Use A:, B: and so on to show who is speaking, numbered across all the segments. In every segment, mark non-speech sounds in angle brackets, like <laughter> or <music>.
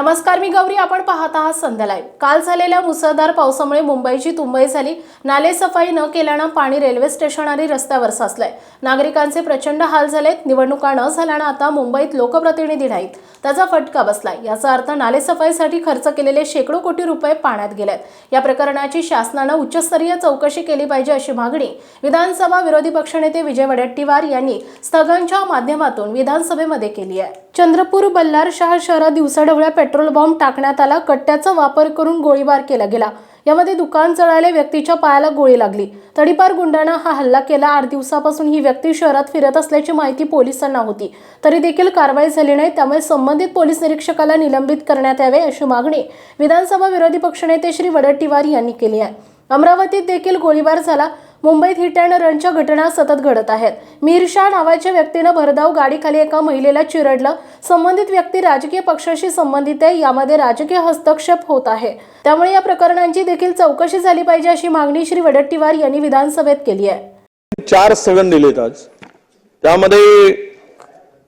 A: नमस्कार मी गौरी. आपण पाहत आहात संध्या लाईव्ह काल झालेल्या मुसळधार पावसामुळे मुंबईची तुंबई झाली. नाले सफाई न केल्यानं पाणी रेल्वे स्टेशन आणि रस्त्यावर साचलंय. नागरिकांचे प्रचंड हाल झालेत. निवडणुका न झाल्यानं आता मुंबईत लोकप्रतिनिधी नाहीत. त्याचा फटका बसलाय. याचा अर्थ नालेसफाईसाठी खर्च केलेले शेकडो कोटी रुपये पाण्यात गेलेत. या प्रकरणाची शासनानं उच्चस्तरीय चौकशी केली पाहिजे अशी मागणी विधानसभा विरोधी पक्षनेते विजय वडेट्टीवार यांनी स्थगनच्या माध्यमातून विधानसभेमध्ये केली आहे. चंद्रपूर बल्लारशाह शहरात दिवसाढवळ्या पेट्रोल बॉम्ब टाकण्यात आला. कट्ट्याचा वापर करून गोळीबार केला गेला. यामध्ये दुकान चढायला व्यक्तीच्या पायाला गोळी लागली. तडीपार गुंडानं हा हल्ला केला. आठ दिवसापासून ही व्यक्ती शहरात फिरत असल्याची माहिती पोलिसांना होती. तरी देखील कारवाई झाली नाही त्यामुळे संबंधित पोलीस निरीक्षकाला निलंबित करण्यात यावे अशी मागणी विधानसभा विरोधी पक्षनेते श्री वडट्टीवार यांनी केली आहे. अमरावतीत देखील गोळीबार झाला. मुंबईत हिट अँड रनच्या घटना सतत घडत आहेत. मीरशा नावाच्या व्यक्तीनं भरधाव गाडीखाली एका महिलेला चिरडलं. संबंधित व्यक्ती राजकीय पक्षाशी संबंधित आहे. यामध्ये राजकीय हस्तक्षेप होत आहे. त्यामुळे या प्रकरणांची देखील चौकशी झाली पाहिजे अशी मागणी श्री वडट्टीवार यांनी विधानसभेत केली आहे.
B: चार स्थगन दिलेत आज. त्यामध्ये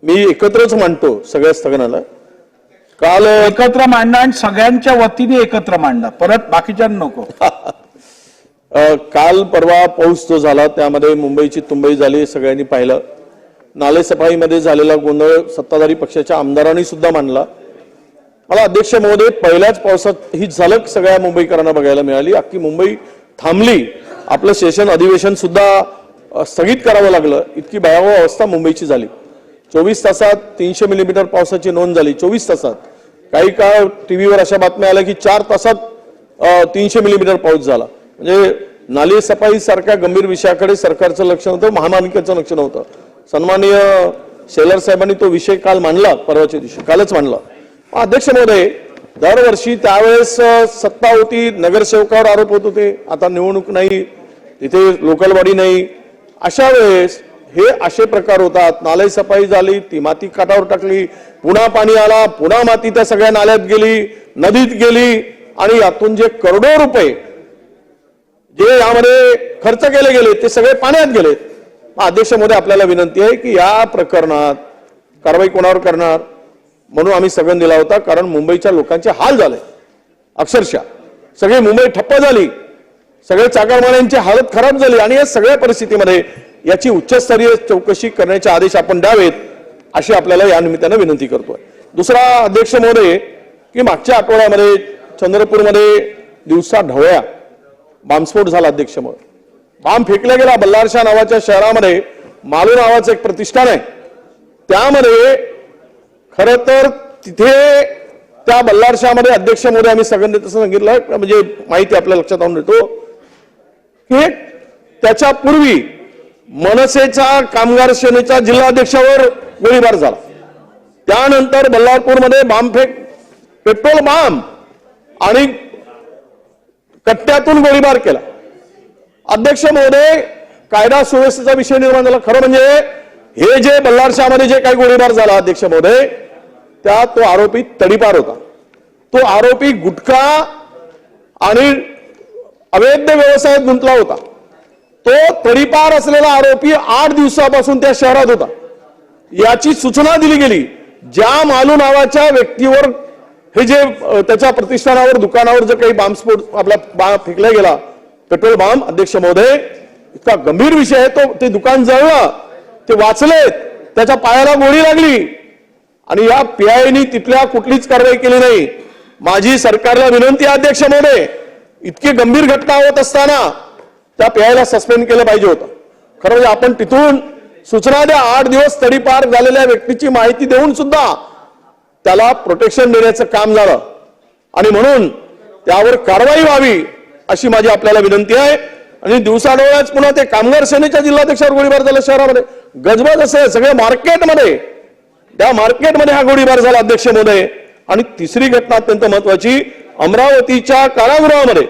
B: मी एकत्रच मांडतो सगळ्या स्थगनाला. काल
C: एकत्र मांडा आणि सगळ्यांच्या वतीने एकत्र मांडा. परत बाकीच्या नको. <laughs>
B: काल परवा पाऊस जो झाला त्यामध्ये मुंबईची तुंबई झाली सगळ्यांनी पाहिलं. नालेसफाईमध्ये झालेला गोंधळ सत्ताधारी पक्षाच्या आमदारांनी सुद्धा मांडला. मला अध्यक्ष महोदय पहिल्याच पावसात ही झलक सगळ्या मुंबईकरांना बघायला मिळाली. अख्खी मुंबई थांबली. आपलं सेशन अधिवेशन सुद्धा स्थगित करावं लागलं. इतकी भयावह अवस्था मुंबईची झाली. चोवीस तासात तीनशे मिलीमीटर पावसाची नोंद झाली. चोवीस तासात. काही काळ टीव्हीवर अशा बातम्या आल्या की चार तासात तीनशे मिलीमीटर पाऊस झाला. म्हणजे नाली सफाईसारख्या गंभीर विषयाकडे सरकारचं लक्ष नव्हतं महापालिकेचं लक्ष नव्हतं. सन्माननीय शेलर साहेबांनी तो विषय काल मांडला परवाच्या दिवशी कालच मांडला. अध्यक्ष महोदय दरवर्षी त्यावेळेस सत्ता होती नगरसेवकावर आरोप होत होते आता निवडणूक नाही तिथे लोकलवाडी नाही. अशा वेळेस हे असे प्रकार होतात नाले सफाई झाली ती माती काठावर टाकली पुन्हा पाणी आला पुन्हा माती त्या सगळ्या नाल्यात गेली नदीत गेली आणि यातून जे करोडो रुपये जे यामध्ये खर्च केले गेले ते सगळे पाण्यात गेले अध्यक्ष मोदी आपल्याला विनंती आहे की या प्रकरणात कारवाई कोणावर करणार? म्हणून आम्ही सगळं दिला होता कारण मुंबईच्या लोकांचे हाल झाले. अक्षरशः. सगळी मुंबई ठप्प झाली. सगळे चाकरमान्यांची हालत खराब झाली आणि या सगळ्या परिस्थितीमध्ये याची उच्चस्तरीय चौकशी करण्याचे आदेश आपण द्यावेत अशी आपल्याला या निमित्तानं विनंती करतोय. दुसरा अध्यक्ष महोदय की मागच्या आठवड्यामध्ये चंद्रपूरमध्ये दिवसा ढवळ्या बॉम्बस्फोट झाला अध्यक्ष महोदय बॉम्ब फेकला गेला बल्लारशा नावाच्या शहरामध्ये मालू नावाचं एक प्रतिष्ठान आहे. त्यामध्ये खर तर तिथे त्या बल्लारशामध्ये अध्यक्ष मोदी आम्ही सगळ्यांनी तसं सांगितलं म्हणजे माहिती आपल्या लक्षात आणून देतो. की त्याच्या पूर्वी मनसेचा कामगार सेनेच्या जिल्हाध्यक्षावर गोळीबार झाला. त्यानंतर बल्लारपूरमध्ये बॉम्बफेक पेट्रोल बॉम्ब आणि कट्ट्यातून गोळीबार केला. अध्यक्ष महोदय कायदा सुव्यवस्थेचा विषय निर्माण झाला. खरं म्हणजे हे जे बल्लारशामध्ये जे काही गोळीबार झाला अध्यक्ष महोदय त्या तो आरोपी तडीपार होता. तो आरोपी गुटखा आणि अवैध व्यवसायात गुंतला होता. तो तडीपार असलेला आरोपी आठ दिवसापासून त्या शहरात होता. याची सूचना दिली गेली ज्या मालू नावाच्या व्यक्तीवर हे जे त्याच्या प्रतिष्ठानावर दुकानावर जर काही बॉम्बस्फोट आपला बा फेकला गेला पेट्रोल बॉम्ब अध्यक्ष महोदय इतका गंभीर विषय आहे तो ते दुकान जळलं ते वाचलेत त्याच्या पायाला गोळी लागली. आणि या पीआयनी तिथल्या कुठलीच कारवाई केली नाही. माझी सरकारला विनंती अध्यक्ष महोदय इतकी गंभीर घटना होत असताना त्या पीआयला सस्पेंड केलं पाहिजे होतं. खरं म्हणजे आपण तिथून सूचना द्या आठ दिवस तडीपार झालेल्या व्यक्तीची माहिती देऊन सुद्धा त्याला प्रोटेक्शन देण्याचं काम झालं. आणि म्हणून त्यावर कारवाई व्हावी अशी माझी आपल्याला विनंती आहे. आणि दिवसाडोळ्याच पुन्हा ते कामगार सेनेच्या जिल्हाध्यक्षावर गोळीबार झाला शहरामध्ये. गजबज असे सगळे मार्केटमध्ये. त्या मार्केटमध्ये हा गोळीबार झाला अध्यक्ष मोदय आणि तिसरी घटना अत्यंत महत्वाची अमरावतीच्या कारागृहामध्ये.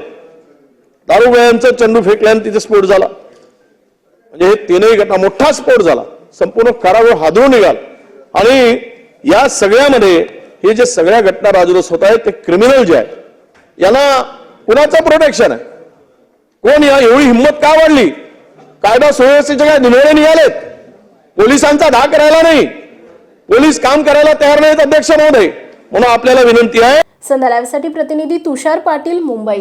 B: दारुगळ्यांचं चंडू फेकल्याने तिथे स्फोट झाला. म्हणजे हे तीनही घटना मोठा स्फोट झाला. संपूर्ण कारागृह हादरून निघाल. आणि या सगळ्यामध्ये हे जे सगळ्या घटना राजरोस होत आहेत ते क्रिमिनल जे आहेत यांना कुणाचं प्रोटेक्शन आहे? कोण या एवढी हिंमत का वाढली? कायदा सुव्यवस्थेचे काय निर्णय निघालेत? पोलिसांचा धाक राहिला नाही. पोलीस काम करायला तयार नाहीत अध्यक्ष महोदय. म्हणून आपल्याला विनंती आहे
A: संध्या प्रतिनिधी तुषार पाटील मुंबई.